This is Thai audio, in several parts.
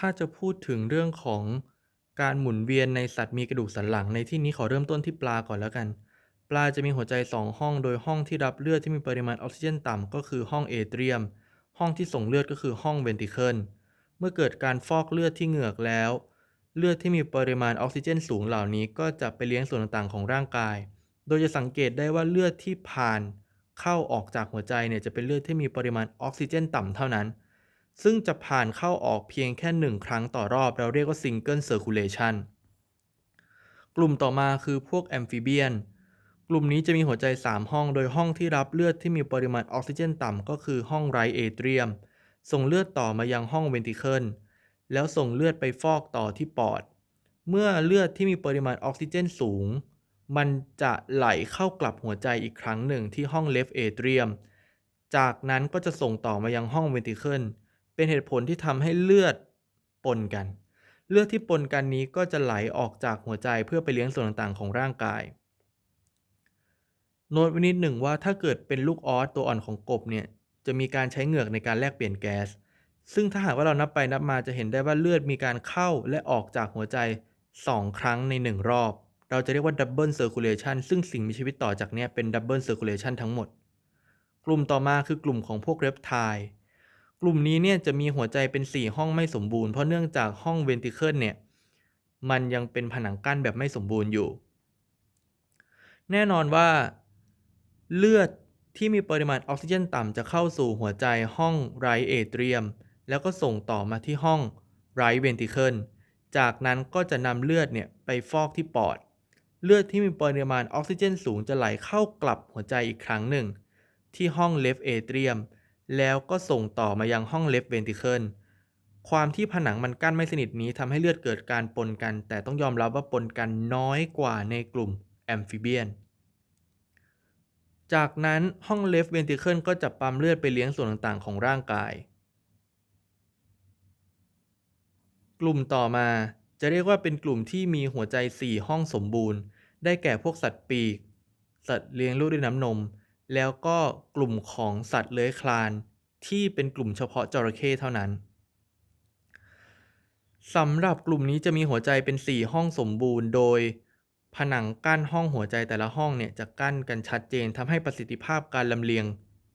ถ้าจะพูดถึงเรื่องของการหมุนเวียนในสัตว์มีกระดูกสันหลัง ในที่นี้ขอเริ่มต้นที่ปลาก่อนแล้วกัน ปลาจะมีหัวใจ 2 ห้อง โดยห้องที่รับเลือดที่มีปริมาณออกซิเจนต่ำก็คือห้องเอเทรียม ห้องที่ส่งเลือดก็คือห้องเวนติเคิล เมื่อเกิดการฟอกเลือดที่เหงือกแล้ว เลือดที่มีปริมาณออกซิเจนสูงเหล่านี้ ก็จะไปเลี้ยงส่วนต่างๆของร่างกาย โดยจะสังเกตได้ว่าเลือดที่ผ่าน เข้าออกจากหัวใจเนี่ยจะเป็นเลือดที่มีปริมาณออกซิเจน ต่ำเท่านั้น ซึ่งจะผ่านเข้าออกเพียงแค่หนึ่งครั้งต่อรอบ เราเรียกว่า single circulation กลุ่มต่อมาคือพวกแอมฟิเบียนกลุ่มนี้จะมีหัวใจ 3 ห้อง โดยห้องที่รับเลือดที่มีปริมาณออกซิเจนต่ำก็คือห้องไรเอเทรียม ส่งเลือดต่อมายังห้องเวนติเคิล แล้วส่งเลือดไปฟอกต่อที่ปอด เมื่อเลือดที่มีปริมาณออกซิเจนสูง มันจะไหลเข้ากลับหัวใจอีกครั้งหนึ่งที่ห้องเลฟเอเทรียม จากนั้นก็จะส่งต่อมายังห้องเวนติเคิล เป็นเหตุผลที่ทำให้เลือดปนกัน เลือดที่ปนกันนี้ก็จะไหลออกจากหัวใจเพื่อไปเลี้ยงส่วนต่างๆ ของร่างกาย โน้ตไว้นิดหนึ่งว่าถ้าเกิดเป็นลูกออสตัวอ่อนของกบเนี่ยจะมีการใช้เหงือกในการแลกเปลี่ยนแก๊ส ซึ่งถ้าหากว่าเรานับไปนับมาจะเห็นได้ว่าเลือดมีการเข้าและออกจากหัวใจ 2 ครั้งใน 1 รอบ เราจะเรียกว่าดับเบิลเซอร์คูลเลชันซึ่งสิ่งมีชีวิตต่อจากนี้เป็นดับเบิลเซอร์คูลเลชันทั้งหมด กลุ่มต่อมาคือกลุ่มของพวกเรปไทล์ กลุ่มนี้เนี่ยจะมีหัวใจเป็น 4 ห้องไม่สมบูรณ์เพราะเนื่องจากห้องเวนติเคิลเนี่ยมันยังเป็นผนังกั้นแบบไม่สมบูรณ์อยู่ แน่นอนว่าเลือดที่มีปริมาณออกซิเจนต่ำจะเข้าสู่หัวใจห้องไรเอเทรียม แล้วก็ส่งต่อมาที่ห้องไรเวนติเคิลจากนั้นก็จะนำเลือดเนี่ยไปฟอกที่ปอด เลือดที่มีปริมาณออกซิเจนสูงจะไหลเข้ากลับหัวใจอีกครั้งหนึ่ง ที่ห้องเลฟเอเทรียม แล้วก็ส่งต่อมายังห้องเลฟเวนติเคิลความที่ผนังมันกั้นไม่สนิทนี้ทำให้เลือดเกิดการปนกัน แต่ต้องยอมรับว่าปนกันน้อยกว่าในกลุ่มแอมฟิเบียน จากนั้นห้องเลฟเวนติเคิลก็จะปั๊มเลือดไปเลี้ยงส่วนต่างๆ ของร่างกาย กลุ่มต่อมาจะเรียกว่าเป็นกลุ่มที่มีหัวใจ 4 ห้องสมบูรณ์ ได้แก่พวกสัตว์ปีก สัตว์เลี้ยงลูกด้วยน้ำนม แล้วก็กลุ่มของสัตว์เลื้อยคลานที่เป็นกลุ่มเฉพาะจระเข้เท่านั้นสำหรับกลุ่มนี้จะมีหัวใจเป็น 4 ห้องสมบูรณ์ โดยผนังกั้นห้องหัวใจแต่ละห้องเนี่ยจะกั้นกันชัดเจนทำให้ประสิทธิภาพการลำเลียง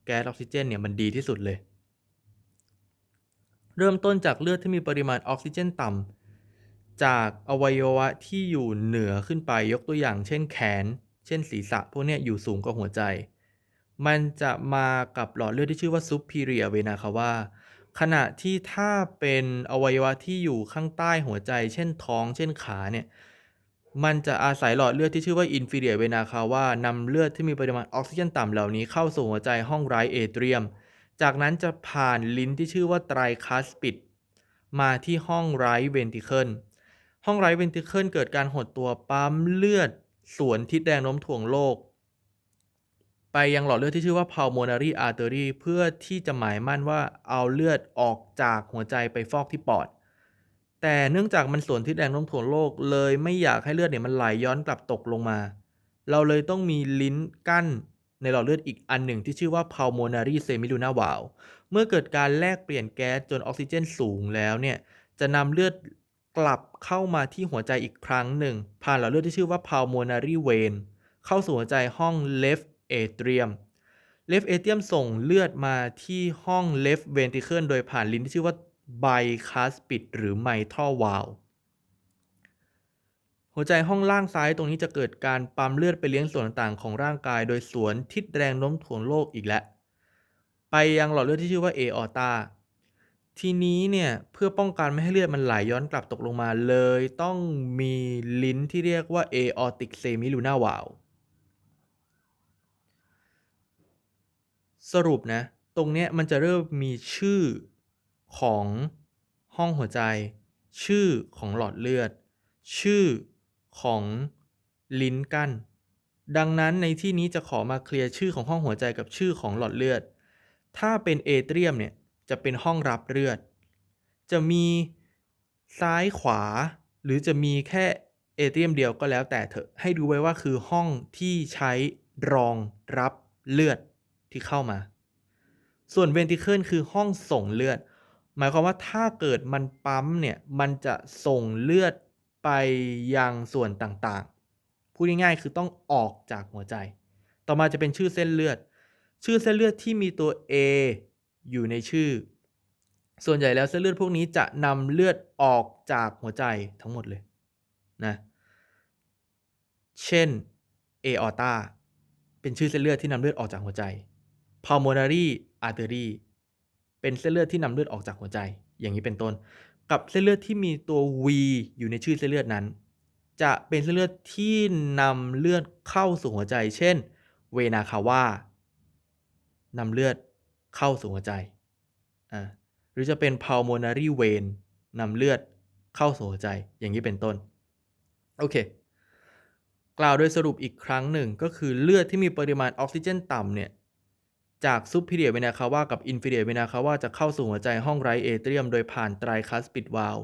แก๊สออกซิเจนเนี่ยมันดีที่สุดเลย เริ่มต้นจากเลือดที่มีปริมาณออกซิเจนต่ำจากอวัยวะที่อยู่เหนือขึ้นไปยกตัวอย่าง เช่นแขน เช่นศีรษะพวกเนี้ยอยู่สูงกว่าหัวใจ มันจะมากับหลอดเลือดที่ชื่อว่า superior vena cava ขณะที่ถ้าเป็นอวัยวะที่อยู่ข้างใต้หัวใจ เช่นท้อง เช่นขาเนี่ย มันจะอาศัยหลอดเลือดที่ชื่อว่า inferior vena cava นำเลือดที่มีปริมาณออกซิเจนต่ำเหล่านี้เข้าสู่หัวใจห้องไรเอเทรียม จากนั้นจะผ่านลิ้นที่ชื่อว่าไตรคาสปิด มาที่ห้องไรเวนติเคิล ห้องไรเวนติเคิลเกิดการหดตัวปั๊มเลือดสวนทิศแรงโน้มถ่วงโลก ไปยังหลอดเลือดที่ชื่อว่า pulmonary artery เพื่อที่จะหมายมั่นว่าเอาเลือดออกจากหัวใจไปฟอกที่ปอด แต่เนื่องจากมันส่วนทิศแรงโน้มถ่วงโลกเลยไม่อยากให้เลือดเนี่ยมันไหลย้อนกลับตกลงมา เราเลยต้องมีลิ้นกั้นในหลอดเลือดอีกอันหนึ่งที่ชื่อว่า pulmonary semilunar valve เมื่อเกิดการแลกเปลี่ยนแก๊สจนออกซิเจนสูงแล้วเนี่ยจะนำเลือดกลับเข้ามาที่หัวใจอีกครั้งหนึ่ง ผ่านหลอดเลือดที่ชื่อว่า pulmonary vein เข้าสู่หัวใจห้อง left atrium left atrium ส่งเลือดมาที่ห้อง left ventricle โดยผ่านลิ้นที่ชื่อว่า bicuspid หรือ mitral valve หัวใจห้องล่างซ้ายตรงนี้จะเกิดการปั๊มเลือดไปเลี้ยงส่วนต่างๆของร่างกาย โดยสวนทิศแรงโน้มถ่วงโลกอีกแล้ว ไปยังหลอดเลือดที่ชื่อว่า aorta ทีนี้เนี่ยเพื่อป้องกันไม่ให้เลือดมันไหลย้อนกลับตกลงมาเลย ต้องมีลิ้นที่เรียกว่า aortic semilunar valve สรุปนะ ตรงเนี้ยมันจะเริ่มมีชื่อของห้องหัวใจ ชื่อของหลอดเลือด ชื่อของลิ้นกั้น ดังนั้นในที่นี้จะขอมาเคลียร์ชื่อของห้องหัวใจกับชื่อของหลอดเลือด ถ้าเป็นเอเทรียมเนี่ยจะเป็นห้องรับเลือด จะมีซ้ายขวา หรือจะมีแค่เอเทรียมเดียวก็แล้วแต่เถอะ ให้ดูไว้ว่าคือห้องที่ใช้รองรับเลือด ที่เข้ามา ส่วนเวนติเคิลคือห้องส่งเลือด หมายความว่าถ้าเกิดมันปั๊มเนี่ย มันจะส่งเลือดไปยังส่วนต่างๆ พูดง่ายๆคือต้องออกจากหัวใจ ต่อมาจะเป็นชื่อเส้นเลือด ชื่อเส้นเลือดที่มีตัว A อยู่ในชื่อ ส่วนใหญ่แล้วเส้นเลือดพวกนี้จะนำเลือดออกจากหัวใจทั้งหมดเลยนะ เช่น aorta เป็นชื่อเส้นเลือดที่นำเลือดออกจากหัวใจ pulmonary artery เป็นเส้นเลือดที่นำเลือดออกจากหัวใจ อย่างนี้เป็นต้น กับเส้นเลือดที่มีตัว V อยู่ในชื่อเส้นเลือดนั้น จะเป็นเส้นเลือดที่นำเลือดเข้าสู่หัวใจ เช่น เวนาคาวานำเลือดเข้าสู่หัวใจอ่าหรือจะเป็น pulmonary vein นำเลือดเข้าสู่หัวใจ อย่างนี้เป็นต้น โอเค กล่าวโดยสรุปอีกครั้งหนึ่งก็คือเลือดที่มีปริมาณออกซิเจนต่ำเนี่ย จากซุปพิเดียเวนาคาวากับอินฟิเดียเวนาคาวาจะเข้าสู่หัวใจห้องไรเอเทรียม โดยผ่านไตรคัสปิดวาล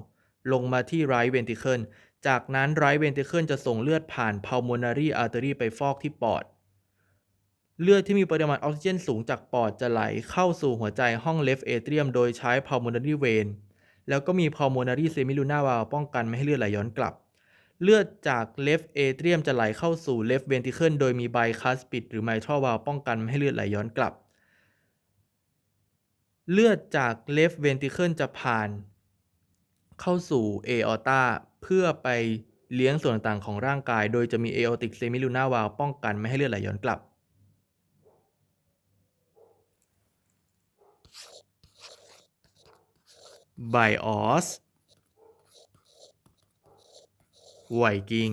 ลงมาที่ไรเวนติเคิลจากนั้นไรเวนติเคิลจะส่งเลือดผ่านพา l โมนารีอาร์เตอรีไปฟอกที่ปอด เลือดที่มีปริมาณออกซิเจนสูงจากปอดจะไหลเข้าสู่หัวใจห้องเลฟเอเทรียม โดยใช้พา l โมนารีเวนแล้วก็มีพา l โมนารีเซมิลูนาวาลป้องกันไม่ให้เลือดไหลย้อนกลับ เลือดจากเลฟเอเทรียมจะไหลเข้าสู่เลฟเวนติเคิลโดยมีไบคัสปิดหรือไมทร a วาลป้องกันไม่ให้เลือดไหลย้อนกลับ เลือดจากเลฟเวนติเคิลจะผ่าน เข้าสู่เอออตาเพื่อไปเลี้ยงส่วนต่างๆของร่างกาย โดยจะมีเอโอติกเซมิลูนาวาลป้องกันไม่ให้เลือดไหลย้อนกลับ ไบออสไวกิ้ง